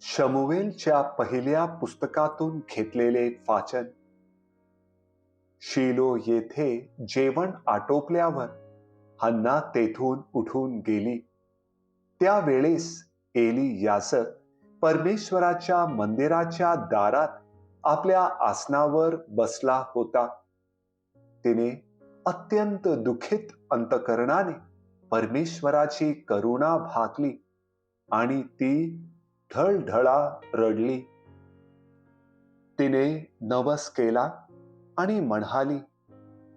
शमुवेलच्या पहिल्या पुस्तकातून घेतलेले वाचन. शिलो येथे जेवण आटोपल्यावर हन्ना तेथून उठून गेली. त्यावेळेस एली याजक परमेश्वराच्या मंदिराच्या दारात आपल्या आसनावर बसला होता. तिने अत्यंत दुःखित अंतकरणाने परमेश्वराची करुणा भागली आणि ती ढळढळा रडली. तिने नवस केला आणि म्हणाली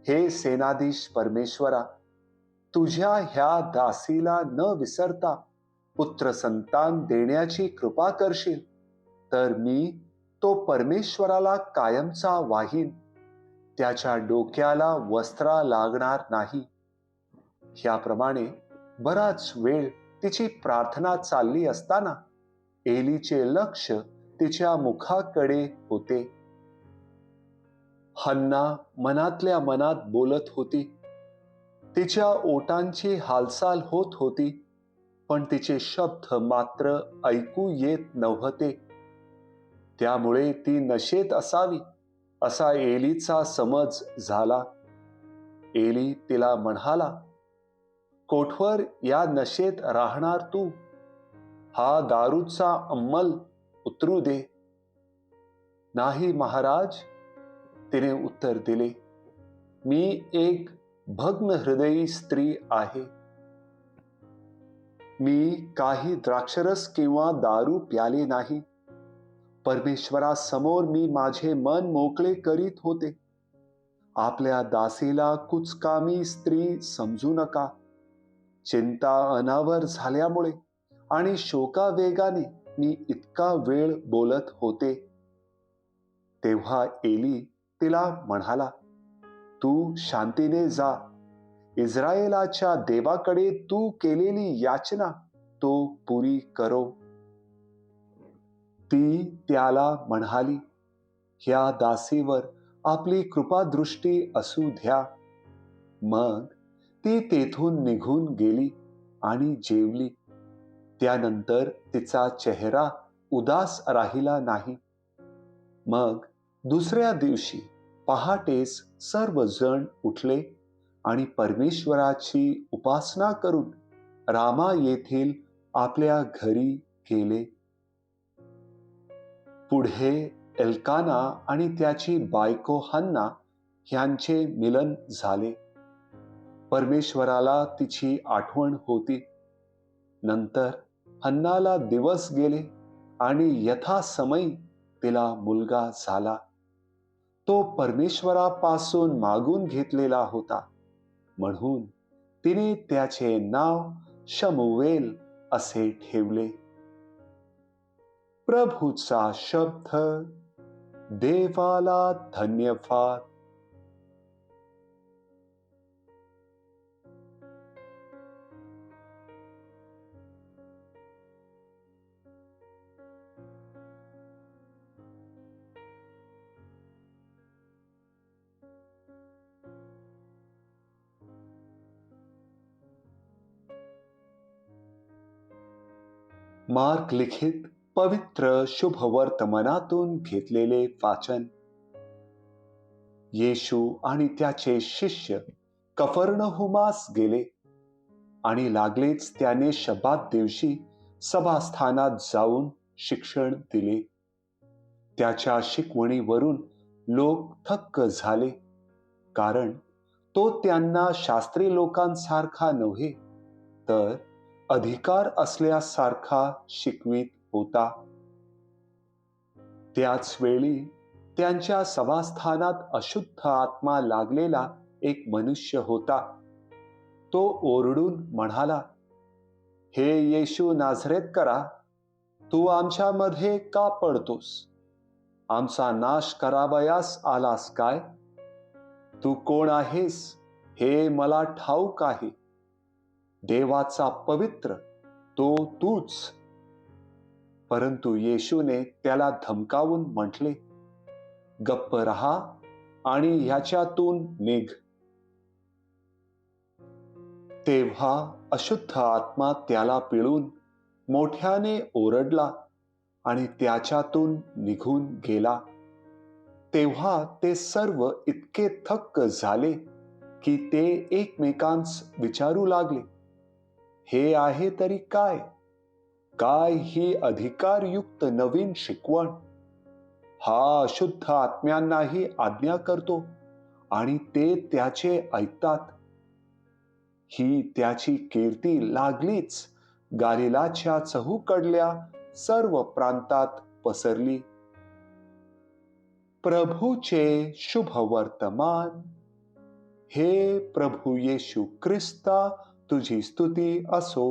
हे सेनाधीश परमेश्वरा तुझ्या ह्या दासीला न विसरता पुत्र संतान देण्याची कृपा करशील तर मी तो परमेश्वराला कायमचा वाहीन. त्याच्या डोक्याला वस्त्रा लागणार नाही. ह्याप्रमाणे बराच वेळ तिची प्रार्थना चालली असताना एलीचे लक्ष तिच्या मुखाकडे होते. हन्ना मनातल्या मनात बोलत होती. तिच्या ओटांची हालचाल होत होती पण तिचे शब्द मात्र ऐकू येत नव्हते. त्यामुळे ती नशेत असावी असा एलीचा समज झाला. एली तिला म्हणाला कोठवर या नशेत राहणार तू? हा दारूचा अंमल उतरू दे. नाही महाराज तिने उत्तर दिले. मी एक भग्न हृदयी स्त्री आहे. मी काही द्राक्षरस किंवा दारू प्याले नाही. परमेश्वरासमोर मी माझे मन मोकळे करीत होते. आपल्या दासीला कुचकामी स्त्री समजू नका. चिंता अनावर झाल्यामुळे आणि शोकावेगाने मी इतका वेळ बोलत होते. तेव्हा एली तिला म्हणाला तू शांतीने जा. इस्रायलाच्या देवाकडे तू केलेली याचना तो पुरी करो. ती त्याला म्हणाली ह्या दासीवर आपली कृपादृष्टी असू द्या. मग ती तेथून निघून गेली आणि जेवली. त्यानंतर तिचा चेहरा उदास राहिला नाही. मग दुसऱ्या दिवशी पहाटेस सर्वजण उठले आणि परमेश्वराची उपासना करून रामा येथील आपल्या घरी गेले. पुढे एल्काना आणि त्याची बायको हन्ना ह्यांचे मिलन झाले. परमेश्वराला तिची आठवण होती. नंतर हन्नाला दिवस गेले आणि यथासमयी तिला मुलगा झाला. तो परमेश्वरापासून मागून घेतलेला होता. म्हणून तिने त्याचे नाव शमुवेल असे ठेवले. प्रभूचा शब्द देवाला धन्यवाद. मार्क लिखित पवित्र शुभ वर्तमानातून घेतलेले वाचन. येशू आणि त्याचे शिष्य कफर्णहुमास गेले आणि लागलेच त्याने शबात दिवशी सभास्थानात जाऊन शिक्षण दिले. त्याच्या शिकवणीवरून लोक थक्क झाले कारण तो त्यांना शास्त्री लोकांसारखा नव्हे तर अधिकार असल्यासारखा शिकवित होता. त्याच वेळी त्यांच्या सभास्थानात अशुद्ध आत्मा लागलेला एक मनुष्य होता. तो ओरडून म्हणाला हे येशू नाझरेत करा. तू आमच्यामध्ये का पडतोस? आमचा नाश करावयास आलास काय? तू कोण आहेस? हे मला ठाऊक आहे. देवाचा पवित्र तो तूच. परंतु येशूने त्याला धमकावून म्हटले गप्प रहा आणि ह्याच्यातून निघ. तेव्हा अशुद्ध आत्मा त्याला पिळून मोठ्याने ओरडला आणि त्याच्यातून निघून गेला. तेव्हा ते सर्व इतके थक्क झाले की ते एकमेकांस विचारू लागले. हे आहे तरी काय? काय ही अधिकारयुक्त नवीन शिकवण? हा अशुद्ध आत्म्यांनाही आज्ञा करतो आणि ते त्याचे ऐकतात. ही त्याची कीर्ती लागलीच गालिलाच्या चहूकडल्या सर्व प्रांतात पसरली. प्रभूचे शुभ वर्तमान हे प्रभू येशू ख्रिस्ता तुझी स्तुती असो